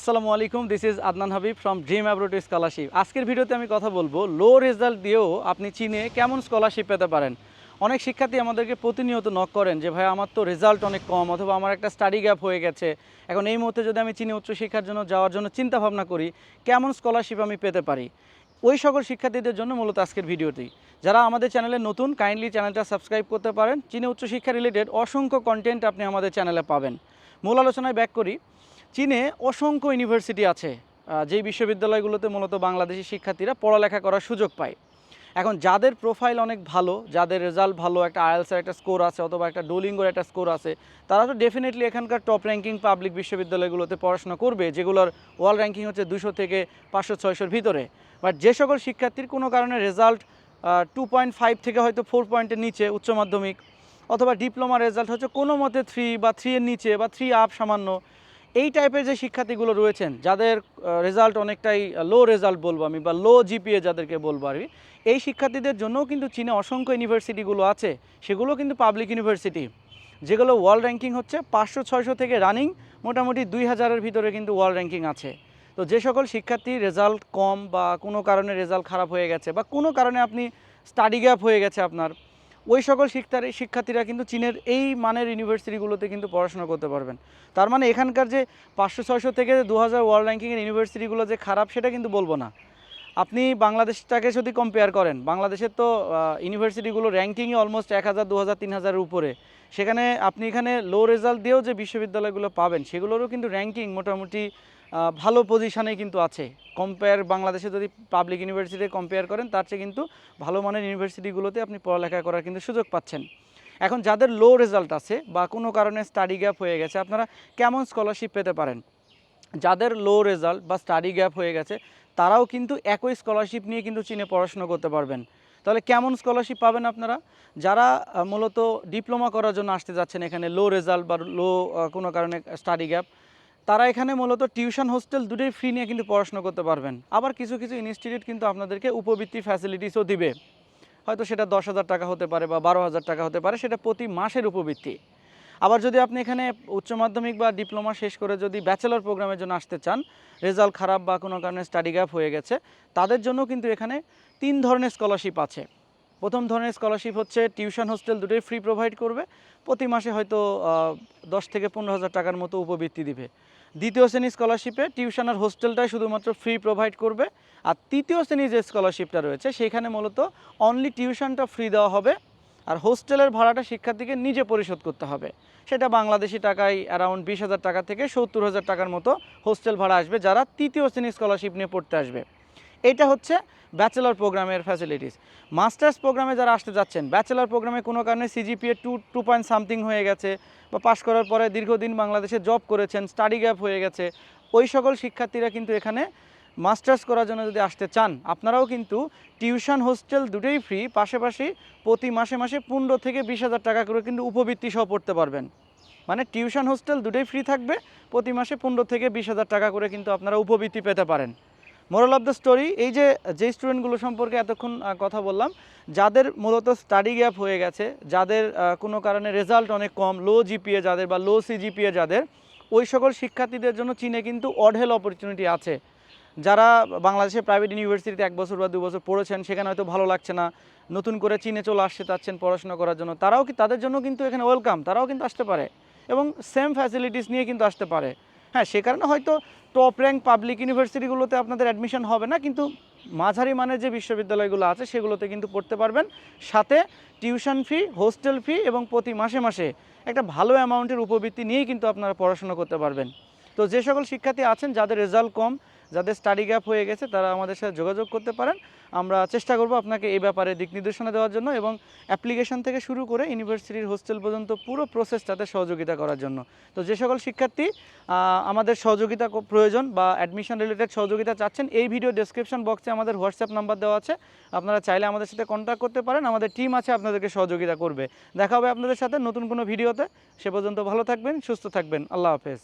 আসসালামু আলাইকুম this is Adnan Habib from dream abroad scholarship আজকের ভিডিওতে আমি কথা বলব লো রেজাল্ট দিয়েও আপনি চীনে কেমন স্কলারশিপ পেতে পারেন। অনেক শিক্ষার্থী আমাদেরকে প্রতিনিয়ত নক করেন যে, ভাই, আমার তো রেজাল্ট অনেক কম, অথবা আমার একটা স্টাডি গ্যাপ হয়ে গেছে। এখন এই মুহূর্তে যদি আমি চীনে উচ্চশিক্ষার জন্য যাওয়ার জন্য চিন্তা ভাবনা করি, কেমন স্কলারশিপ আমি পেতে পারি? ওই সকল শিক্ষার্থীদের জন্য মূলত আজকের ভিডিওটি। যারা আমাদের চ্যানেলে নতুন কাইন্ডলি চ্যানেলটা সাবস্ক্রাইব করতে পারেন। চীনে উচ্চশিক্ষা রিলেটেড অসংখ্য কন্টেন্ট আপনি আমাদের চ্যানেলে পাবেন। মূল আলোচনায় ব্যাক করি। চীনে অসংখ্য ইউনিভার্সিটি আছে যেই বিশ্ববিদ্যালয়গুলোতে মূলত বাংলাদেশি শিক্ষার্থীরা পড়ালেখা করার সুযোগ পায়। এখন যাদের প্রোফাইল অনেক ভালো, যাদের রেজাল্ট ভালো, একটা আইএলসের একটা স্কোর আছে অথবা একটা ডোলিঙ্গোর একটা স্কোর আছে, তারা তো ডেফিনেটলি এখানকার টপ র্যাঙ্কিং পাবলিক বিশ্ববিদ্যালয়গুলোতে পড়াশোনা করবে, যেগুলোর ওয়ার্ল্ড র্যাঙ্কিং হচ্ছে দুশো থেকে পাঁচশো, ছয়শোর ভিতরে। বাট যে সকল শিক্ষার্থীর কোনো কারণে রেজাল্ট টু পয়েন্ট ফাইভ থেকে হয়তো ফোর পয়েন্টের নিচে উচ্চ মাধ্যমিক, অথবা ডিপ্লোমা রেজাল্ট হচ্ছে কোনো মতে থ্রি বা থ্রি এর নিচে বা থ্রি আপ সামান্য এই টাইপের যে শিক্ষার্থীগুলো রয়েছেন, যাদের রেজাল্ট অনেকটাই লো রেজাল্ট বলব আমি বা লো জিপিএ যাদেরকে বলব আর এই শিক্ষার্থীদের জন্যও কিন্তু চীনে অসংখ্য ইউনিভার্সিটিগুলো আছে। সেগুলো কিন্তু পাবলিক ইউনিভার্সিটি যেগুলো ওয়ার্ল্ড র্যাঙ্কিং হচ্ছে পাঁচশো, ছয়শো থেকে রানিং মোটামুটি দুই হাজারের ভিতরে কিন্তু ওয়ার্ল্ড র্যাঙ্কিং আছে। তো যে সকল শিক্ষার্থী রেজাল্ট কম বা কোনো কারণে রেজাল্ট খারাপ হয়ে গেছে বা কোনো কারণে আপনি স্টাডি গ্যাপ হয়ে গেছে আপনার ওই সকল শিক্ষার শিক্ষার্থীরা কিন্তু চীনের এই মানের ইউনিভার্সিটিগুলোতে কিন্তু পড়াশোনা করতে পারবেন। তার মানে এখানকার যে পাঁচশো, ছয়শো থেকে দু হাজার ওয়ার্ল্ড র্যাঙ্কিংয়ের ইউনিভার্সিটিগুলো যে খারাপ, সেটা কিন্তু বলব না। আপনি বাংলাদেশটাকে যদি কম্পেয়ার করেন, বাংলাদেশের তো ইউনিভার্সিটিগুলো র্যাঙ্কিংয়ে অলমোস্ট এক হাজার, দু হাজার, তিন হাজারের উপরে। সেখানে আপনি এখানে লো রেজাল্ট দিয়েও যে বিশ্ববিদ্যালয়গুলো পাবেন, সেগুলোরও কিন্তু র্যাঙ্কিং মোটামুটি ভালো পজিশানে কিন্তু আছে। কম্পেয়ার বাংলাদেশে যদি পাবলিক ইউনিভার্সিটি কম্পেয়ার করেন, তার চেয়ে কিন্তু ভালো মানের ইউনিভার্সিটিগুলোতে আপনি পড়ালেখা করার কিন্তু সুযোগ পাচ্ছেন। এখন যাদের লো রেজাল্ট আছে বা কোনো কারণে স্টাডি গ্যাপ হয়ে গেছে, আপনারা কেমন স্কলারশিপ পেতে পারেন? যাদের লো রেজাল্ট বা স্টাডি গ্যাপ হয়ে গেছে, তারাও কিন্তু একই স্কলারশিপ নিয়ে কিন্তু চীনে পড়াশোনা করতে পারবেন। তাহলে কেমন স্কলারশিপ পাবেন আপনারা? যারা মূলত ডিপ্লোমা করার জন্য আসতে যাচ্ছেন এখানে লো রেজাল্ট বা লো কোনো কারণে স্টাডি গ্যাপ তারা এখানে মূলত টিউশন, হোস্টেল দুটোই ফ্রি নিয়ে কিন্তু পড়াশোনা করতে পারবেন। আবার কিছু কিছু ইনস্টিটিউট কিন্তু আপনাদেরকে উপবৃত্তি ফ্যাসিলিটিসও দিবে। হয়তো সেটা দশ হাজার টাকা হতে পারে বা বারো হাজার টাকা হতে পারে, সেটা প্রতি মাসের উপবৃত্তি। আবার যদি আপনি এখানে উচ্চ মাধ্যমিক বা ডিপ্লোমা শেষ করে যদি ব্যাচেলর প্রোগ্রামের জন্য আসতে চান রেজাল্ট খারাপ বা কোনো কারণে স্টাডি গ্যাপ হয়ে গেছে, তাদের জন্য কিন্তু এখানে তিন ধরনের স্কলারশিপ আছে। প্রথম ধরনের স্কলারশিপ হচ্ছে টিউশন হোস্টেল দুটোই ফ্রি প্রোভাইড করবে। প্রতি মাসে হয়তো দশ থেকে পনেরো হাজার টাকার মতো উপবৃত্তি দিবে। দ্বিতীয় শ্রেণি স্কলারশিপে টিউশন আর হোস্টেলটাই শুধুমাত্র ফ্রি প্রোভাইড করবে। আর তৃতীয় শ্রেণির যে স্কলারশিপটা রয়েছে সেখানে মূলত অনলি টিউশনটা ফ্রি দেওয়া হবে। আর হোস্টেলের ভাড়াটা শিক্ষার্থীকে নিজে পরিশোধ করতে হবে। সেটা বাংলাদেশি টাকায় অ্যারাউন্ড বিশ হাজার টাকা থেকে সত্তর হাজার টাকার মতো হোস্টেল ভাড়া আসবে, যারা তৃতীয় শ্রেণির স্কলারশিপ নিয়ে পড়তে আসবে। এটা হচ্ছে ব্যাচেলর প্রোগ্রামের ফ্যাসিলিটিস মাস্টার্স প্রোগ্রামে যারা আসতে যাচ্ছেন ব্যাচেলর প্রোগ্রামে কোনো কারণে CGPA two two point something হয়ে গেছে বা পাশ করার পরে দীর্ঘদিন বাংলাদেশে জব করেছেন স্টাডি গ্যাপ হয়ে গেছে, ওই সকল শিক্ষার্থীরা কিন্তু এখানে মাস্টার্স করার জন্য যদি আসতে চান, আপনারাও কিন্তু টিউশন হোস্টেল দুটোই ফ্রি পাশাপাশি প্রতি মাসে মাসে পনেরো থেকে বিশ হাজার টাকা করে কিন্তু উপবৃত্তি সহ পড়তে পারবেন। মানে টিউশন হোস্টেল দুটোই ফ্রি থাকবে, প্রতি মাসে পনেরো থেকে বিশ হাজার টাকা করে কিন্তু আপনারা উপবৃত্তি পেতে পারেন। মোরাল অফ দ্য স্টোরি এই যে যে স্টুডেন্টগুলো সম্পর্কে এতক্ষণ কথা বললাম, যাদের মূলত স্টাডি গ্যাপ হয়ে গেছে, যাদের কোনো কারণে রেজাল্ট অনেক কম লো জিপিএ যাদের বা লো সিজিপিএ যাদের, ওই সকল শিক্ষার্থীদের জন্য চীনে কিন্তু অঢেল অপরচুনিটি আছে। যারা বাংলাদেশের প্রাইভেট ইউনিভার্সিটিতে এক বছর বা দু বছর পড়েছেন, সেখানে হয়তো ভালো লাগছে না, নতুন করে চীনে চলে আসতে চাচ্ছেন পড়াশোনা করার জন্য, তারাও কি, তাদের জন্য কিন্তু এখানে ওয়েলকাম তারাও কিন্তু আসতে পারে। এবং সেম ফ্যাসিলিটিস নিয়ে কিন্তু আসতে পারে। হ্যাঁ সে কারণে হয়তো টপ র্যাঙ্ক পাবলিক ইউনিভার্সিটিগুলোতে আপনাদের অ্যাডমিশন হবে না, কিন্তু মাঝারি মানের যে বিশ্ববিদ্যালয়গুলো আছে সেগুলোতে কিন্তু পড়তে পারবেন। সাথে টিউশন ফি হোস্টেল ফি এবং প্রতি মাসে মাসে একটা ভালো অ্যামাউন্টের উপবৃত্তি নিয়েই কিন্তু আপনারা পড়াশোনা করতে পারবেন। তো যে সকল শিক্ষার্থী আছেন, যাদের রেজাল্ট কম যাদের স্টাডি গ্যাপ হয়ে গেছে, তারা আমাদের সাথে যোগাযোগ করতে পারেন। আমরা চেষ্টা করব আপনাকে এই ব্যাপারে দিক নির্দেশনা দেওয়ার জন্য এবং অ্যাপ্লিকেশন থেকে শুরু করে ইউনিভার্সিটির হোস্টেল পর্যন্ত পুরো প্রসেসটাতে সহযোগিতা করার জন্য। তো যে সকল শিক্ষার্থী আমাদের সহযোগিতা প্রয়োজন বা অ্যাডমিশন রিলেটেড সহযোগিতা চাচ্ছেন, এই ভিডিও ডেসক্রিপশন বক্সে আমাদের হোয়াটসঅ্যাপ নাম্বার দেওয়া আছে। আপনারা চাইলে আমাদের সাথে কন্ট্যাক্ট করতে পারেন, আমাদের টিম আছে, আপনাদেরকে সহযোগিতা করবে। দেখা হবে আপনাদের সাথে নতুন কোনো ভিডিওতে সে পর্যন্ত ভালো থাকবেন, সুস্থ থাকবেন। আল্লাহ হাফেজ।